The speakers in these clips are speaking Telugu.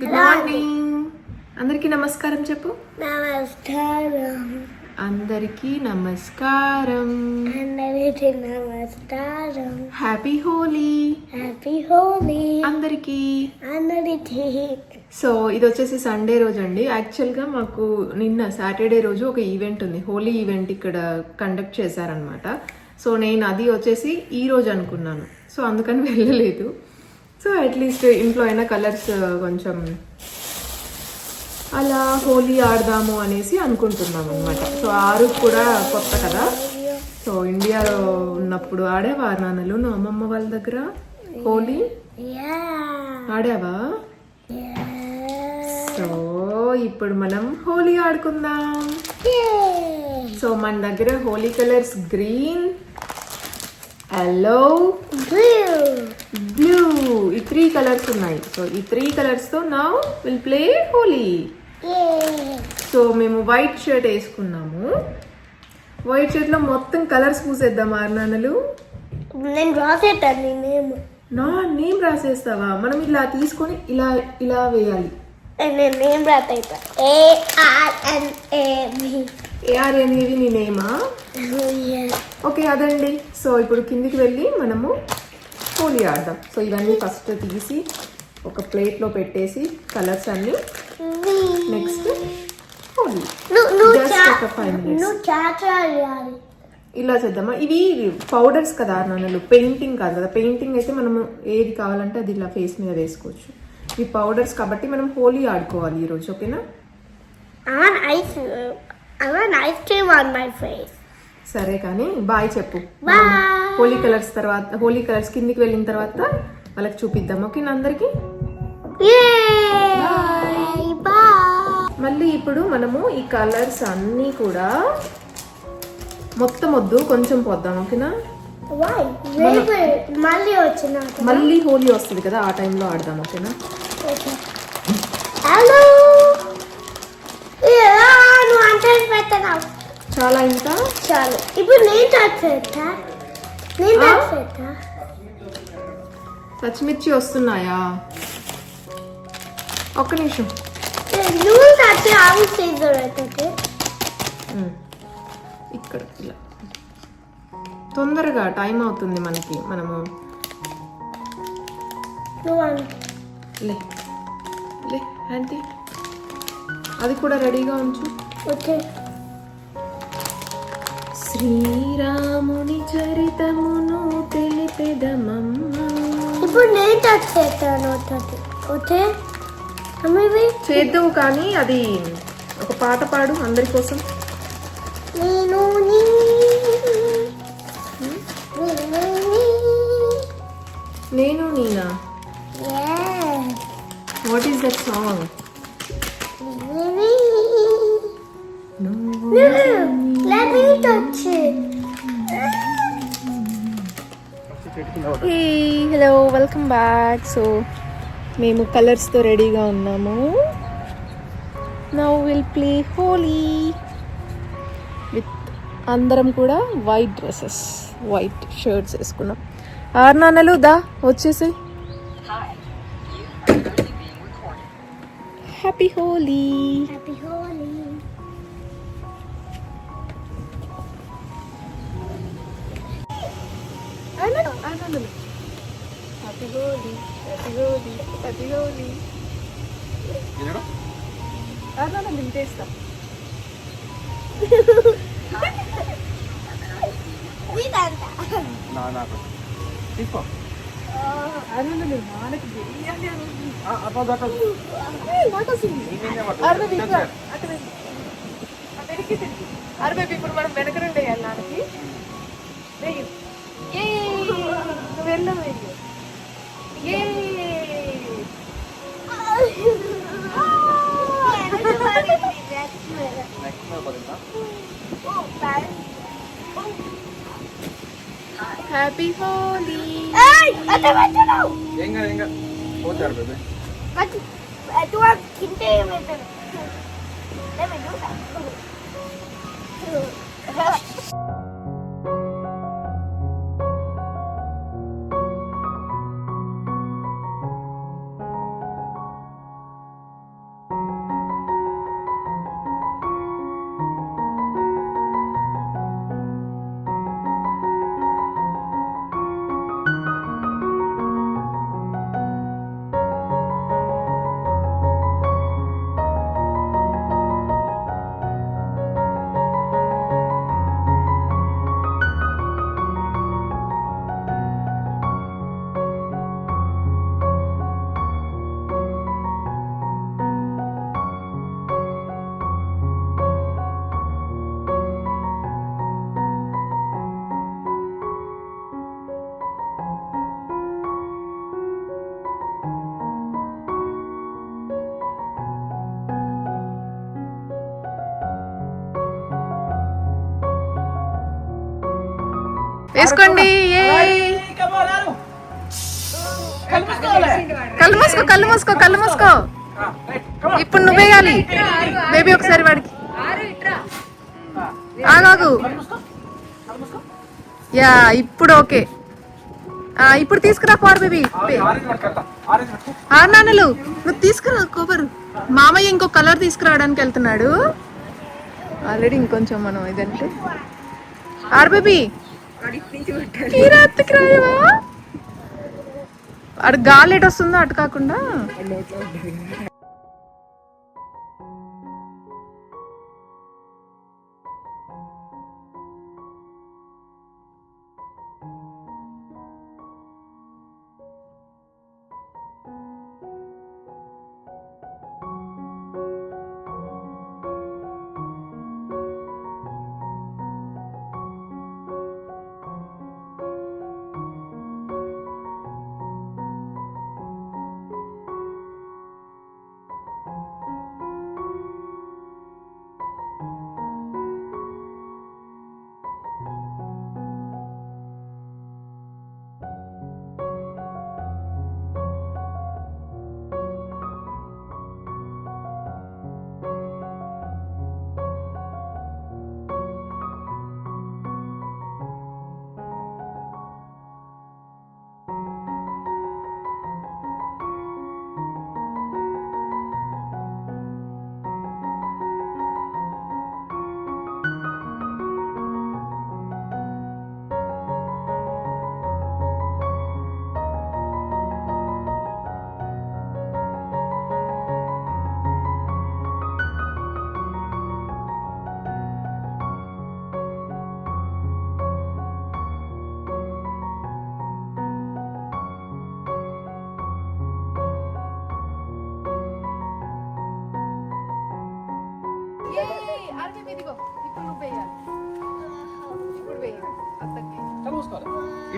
గుడ్ మార్నింగ్ అందరికీ నమస్కారం చెప్పు. నమస్కారం. అందరికీ నమస్కారం. అందరికి నమస్కారం. హ్యాపీ హోలీ హ్యాపీ హోలీ అందరికీ. అందరికి. సో ఇది వచ్చేసి సండే రోజు అండి యాక్చువల్గా మాకు నిన్న సాటర్డే రోజు ఒక ఈవెంట్ ఉంది. హోలీ ఈవెంట్ ఇక్కడ కండక్ట్ చేశారనమాట సో నేను అది వచ్చేసి ఈ రోజు అనుకున్నాను. సో అందుకని వెళ్ళలేదు. సో అట్లీస్ట్ ఇంట్లో అయినా కలర్స్ కొంచెం అలా హోలీ ఆడదాము అనేసి అనుకుంటున్నాం అనమాట సో ఆరు కూడా కొత్త కదా? సో ఇండియాలో ఉన్నప్పుడు ఆడేవారు నాన్నలు? నువ్వు అమ్మమ్మ వాళ్ళ దగ్గర హోలీ? ఆడావా? సో ఇప్పుడు మనం హోలీ ఆడుకుందాం. సో మన దగ్గర Holi colours green yellow blue ఈ త్రీ కలర్స్ ఉన్నాయి. సో ఈ త్రీ కలర్స్తో నా విల్ ప్లే హోలీ సో మేము వైట్ షర్ట్ వేసుకున్నాము. వైట్ షర్ట్లో మొత్తం కలర్స్ పూసేద్దాం ఆరునాన్నలు నేను రాసేటాను నేమ్. నా నేమ్ రాసేస్తావా? మనం ఇలా తీసుకొని ఇలా ఇలా వేయాలి. నేను name రాసేటా. A R N A B A R అనేది నీ నేమా? ఓకే అదండి. సో ఇప్పుడు కిందికి వెళ్ళి మనము హోలీ ఆడదాం. సో ఇవన్నీ ఫస్ట్ తీసి ఒక ప్లేట్లో పెట్టేసి కలర్స్ అన్ని నెక్స్ట్ హోలీ ఒక ఇలా చేద్దామా? ఇవి పౌడర్స్ కదా నాన్నలు. పెయింటింగ్ కాదు కదా. పెయింటింగ్ అయితే మనము ఏది కావాలంటే అది ఇలా ఫేస్ మీద వేసుకోవచ్చు. ఇవి పౌడర్స్ కాబట్టి మనం హోలీ ఆడుకోవాలి ఈరోజు ఓకేనా? Want ice. Cream on my face. సరే కానీ బాయ్ చెప్పు. హోలీ కలర్స్ తర్వాత హోలీ కలర్స్ కిందికి వెళ్ళిన తర్వాత వాళ్ళకి చూపిద్దాం. ఓకేనా అందరికి. మళ్ళీ ఇప్పుడు మనము ఈ కలర్స్ అన్నీ కూడా మొత్తం వద్దు కొంచెం పోద్దాం. ఓకేనా మళ్ళీ వచ్చినాక మళ్ళీ హోలీ వస్తుంది కదా ఆ టైంలో ఆడదాం. ఓకేనా చాలా ఇంకా చాలు. ఇప్పుడు నేను టచ్ చేస్తా. నేను? టచ్ చేస్తా. పచ్చిమిర్చి వస్తున్నాయా? ఒక్క నిమిషం. నువ్వు టచ్ ఆవి చేసి ఉమ్. ఇక్కడ ఇలా. తొందరగా టైం అవుతుంది మనకి. మనము. లే. లే ఆంటీ. అది కూడా రెడీగా ఉంచు. ఓకే. శ్రీరాముని చరితమును తెలిపెదమమ్మ. ఇప్పుడు నేను టచ్ చేస్తాను ఒకటి ఓకే? అమ్మి చేద్దావు కానీ అది ఒక పాట పాడు అందరి కోసం. నేను నీ నేను నేను. What is that song hey hello welcome back so మేము కలర్స్తో రెడీగా ఉన్నాము. Now will play Holi with అందరం కూడా వైట్ డ్రెస్సెస్ వైట్ షర్ట్స్ వేసుకున్నాం. ఆరు నాన్నలు దా వచ్చేసి. Happy Holi Happy Holi. Happy Holi happy Holi happy Holi ఆరు నింపేస్తా తీసుకో. ఆరు నాన్నకి బిర్యానీ అరవై ఇప్పుడు మనం వెనక నుండి వేయాలి నాన్నకి. వెయ్యి ఏయ్! నువ్వు వెళ్ళవు వెయ్యి ఏయ్! హ్యాపీ హోలీ ఏం కాదు ఏం కాదు పోతారు బేబీ అటువంటి కింద ఏమైతుంది Let వేసుకోండి. కళ్ళు మూసుకో కళ్ళు మూసుకో కళ్ళు మూసుకో. ఇప్పుడు నువ్వేయాలి బేబీ ఒకసారి వాడికి. ఆగాగు యా ఇప్పుడు ఓకే. ఇప్పుడు తీసుకురా ఫార్ బేబీ ఆరు నాన్నలు నువ్వు తీసుకురా కొబ్బరు. మామయ్య ఇంకో కలర్ తీసుకురావడానికి వెళ్తున్నాడు. ఆల్రెడీ ఇంకొంచెం మనం ఇదంటే. ఆర్ బేబీ అటు గాలి ఎటు వస్తుందో అటు కాకుండా.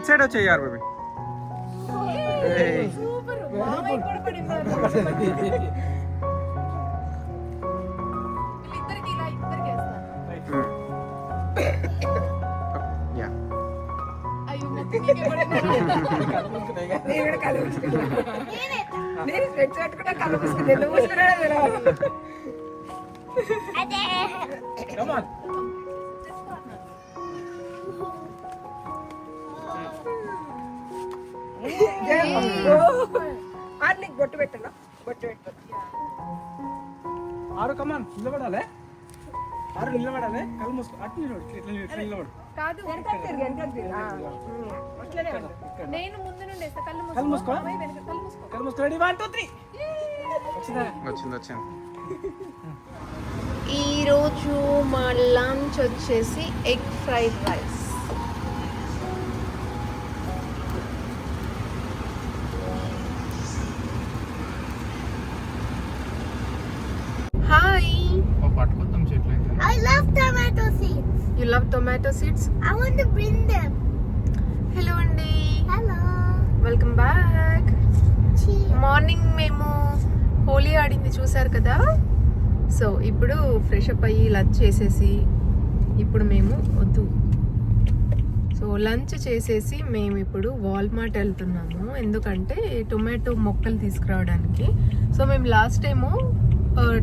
ఇట్ సైడ్ వచ్చేయి యార్ బేబీ యా అదే నీకు బొట్టు పెట్టనా? బొట్టు పెట్టు. ఆరు కమాన్ నిలబడాలి. ఆరు నిలబడాలి. కళ్ళు మూసుకో. అటు నిలబడు ఇట్లా ఇట్లా నిలబడు. వెనకాల తిరిగి వెనకాల తిరిగి ఆ. అట్లనే ఉండు. నేను ముందు నుండి వేస్తా. కళ్ళు కళ్ళు మూసుకో. వెనక కళ్ళు మూసుకో. కళ్ళు మూసుకో. రెడీ వన్ టూ త్రీ వచ్చిందా? వచ్చింది వచ్చింది. ఈరోజు మా లంచ్ వచ్చేసి egg fried rice. Love tomato seeds I want to bring them. Hello అండి Hello. Welcome back. మార్నింగ్ మేము హోలీ ఆడింది చూసారు కదా? సో ఇప్పుడు ఫ్రెష్ అప్ అయ్యి లంచ్ చేసేసి ఇప్పుడు మేము వద్దు. సో లంచ్ చేసేసి మేము ఇప్పుడు వాల్మార్ట్ వెళ్తున్నాము. ఎందుకంటే టొమాటో మొక్కలు తీసుకురావడానికి. సో మేము లాస్ట్ టైము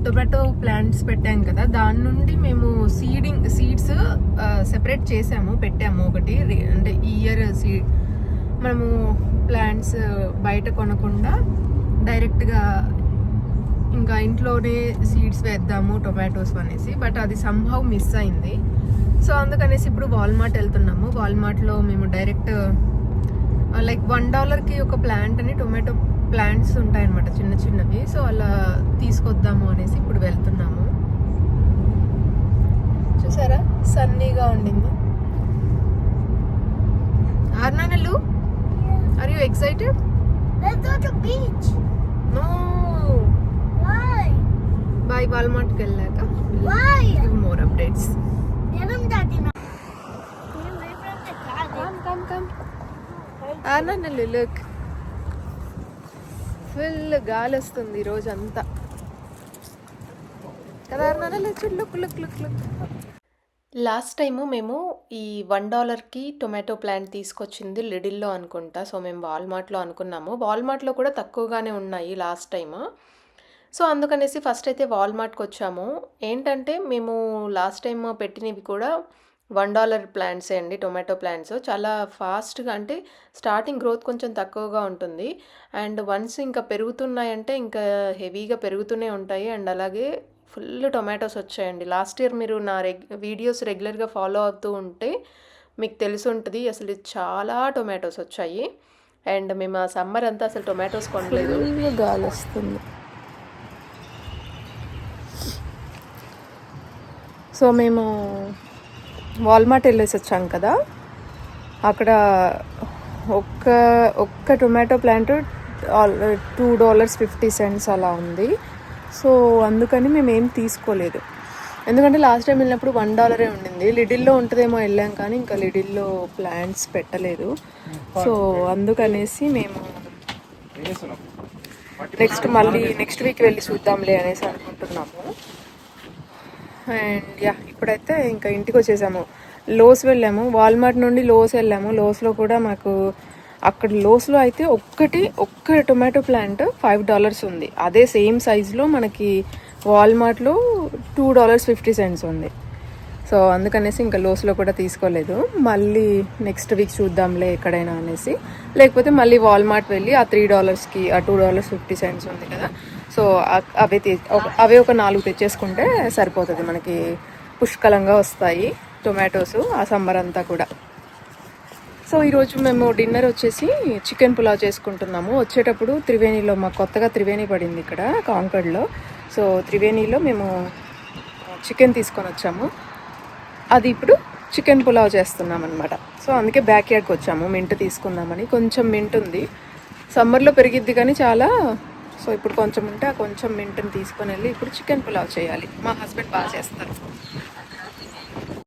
టొమాటో ప్లాంట్స్ పెట్టాం కదా. దాని నుండి మేము సీడ్స్ సెపరేట్ చేసాము పెట్టాము ఒకటి. అంటే ఈ ఇయర్ సీడ్ మనము ప్లాంట్స్ uh, బయట కొనకుండా డైరెక్ట్గా ఇంకా ఇంట్లోనే సీడ్స్ వేద్దాము టొమాటోస్ అనేసి. బట్ అది సంభవ్ మిస్ అయింది. సో అందుకనేసి ఇప్పుడు వాల్మార్ట్ వెళ్తున్నాము. వాల్మార్ట్లో మేము డైరెక్ట్ లైక్ వన్ డాలర్కి ఒక ప్లాంట్ అని టొమాటో ప్లాంట్స్ ఉంటాయన్నమాట చిన్న చిన్నవి. సో అలా తీసుకొద్దాము అనేసి ఇప్పుడు వెళ్తున్నాము. చూసారా? సన్నీగా ఉండింది. ఆర్నానలు are you excited beach. No? Boy వాల్మార్ట్కి వెళ్ళాక. మోర్ అప్డేట్స్ ఆనందలు లుక్ ఫుల్ గాలి వస్తుంది ఈ రోజు అంతా కదా చూడు look look look look last time మేము ఈ వన్ డాలర్కి టొమాటో ప్లాంట్ తీసుకొచ్చింది లిడిల్లో అనుకుంటా. సో మేము వాల్మార్ట్లో అనుకున్నాము. వాల్మార్ట్లో కూడా తక్కువగానే ఉన్నాయి లాస్ట్ టైమ్. సో అందుకనేసి ఫస్ట్ అయితే వాల్మార్ట్కి వచ్చాము. ఏంటంటే మేము లాస్ట్ టైం పెట్టినవి కూడా వన్ డాలర్ ప్లాంట్సే అండి టొమాటో ప్లాంట్స్. చాలా ఫాస్ట్గా అంటే స్టార్టింగ్ గ్రోత్ కొంచెం తక్కువగా ఉంటుంది. అండ్ వన్స్ ఇంకా పెరుగుతున్నాయంటే ఇంకా హెవీగా పెరుగుతూనే ఉంటాయి. అండ్ అలాగే ఫుల్ టొమాటోస్ వచ్చాయండి. లాస్ట్ ఇయర్ మీరు నా రెగ్ వీడియోస్ రెగ్యులర్గా ఫాలో అవుతూ ఉంటే మీకు తెలిసి ఉంటుంది అసలు చాలా టొమాటోస్ వచ్చాయి. అండ్ మేము ఆ సమ్మర్ అంతా అసలు టొమాటోస్ కొనలేదు. గాలి వస్తుంది. సో మేము వాల్మార్ట్ వెళ్ళేసి వచ్చాం కదా. అక్కడ ఒక్క ఒక్క tomato plant two dollars fifty cents అలా ఉంది. సో అందుకని మేము ఏం తీసుకోలేదు. ఎందుకంటే లాస్ట్ టైం వెళ్ళినప్పుడు వన్ డాలరే ఉండింది. లిడిల్లో ఉంటుందేమో వెళ్ళాం కానీ ఇంకా లిడిల్లో ప్లాంట్స్ పెట్టలేదు. సో అందుకనేసి మేము నెక్స్ట్ మళ్ళీ నెక్స్ట్ వీక్ వెళ్ళి చూద్దాంలే అనేసి అనుకుంటున్నాము. అండ్ యా ఇప్పుడైతే ఇంకా ఇంటికి వచ్చేసాము. లోస్ వెళ్ళాము. వాల్మార్ట్ నుండి లోస్ వెళ్ళాము. లోస్లో కూడా మాకు అక్కడ లోస్లో అయితే ఒక్కటి ఒక్క టొమాటో ప్లాంట్ ఫైవ్ డాలర్స్ ఉంది. అదే సేమ్ సైజులో మనకి వాల్మార్ట్లో టూ డాలర్స్ ఫిఫ్టీ సెంట్స్ ఉంది. సో అందుకనేసి ఇంకా లోస్లో కూడా తీసుకోలేదు. మళ్ళీ నెక్స్ట్ వీక్ చూద్దాంలే ఎక్కడైనా అనేసి. లేకపోతే మళ్ళీ వాల్మార్ట్ వెళ్ళి ఆ త్రీ డాలర్స్కి ఆ టూ డాలర్స్ ఫిఫ్టీ సెంట్స్ ఉంది కదా. సో అవే అవి తీ అవే ఒక నాలుగు తెచ్చేసుకుంటే సరిపోతుంది మనకి. పుష్కలంగా వస్తాయి టొమాటోస్ ఆ సమ్మర్ అంతా కూడా. సో ఈరోజు మేము డిన్నర్ వచ్చేసి చికెన్ పులావ్ చేసుకుంటున్నాము. వచ్చేటప్పుడు త్రివేణిలో మాకు కొత్తగా త్రివేణి పడింది ఇక్కడ కాంకడ్లో. సో త్రివేణిలో మేము చికెన్ తీసుకొని వచ్చాము. అది ఇప్పుడు చికెన్ పులావ్ చేస్తున్నాం అనమాట సో అందుకే బ్యాక్ యార్డ్కి వచ్చాము మింట్ తీసుకుందామని. కొంచెం మింట్ ఉంది. సమ్మర్లో పెరిగిద్ది కానీ చాలా. సో ఇప్పుడు కొంచెం ఉంటే ఆ కొంచెం మింట్ని తీసుకొని వెళ్ళి ఇప్పుడు చికెన్ పులావ్ చేయాలి. మా హస్బెండ్ బాగా చేస్తారు.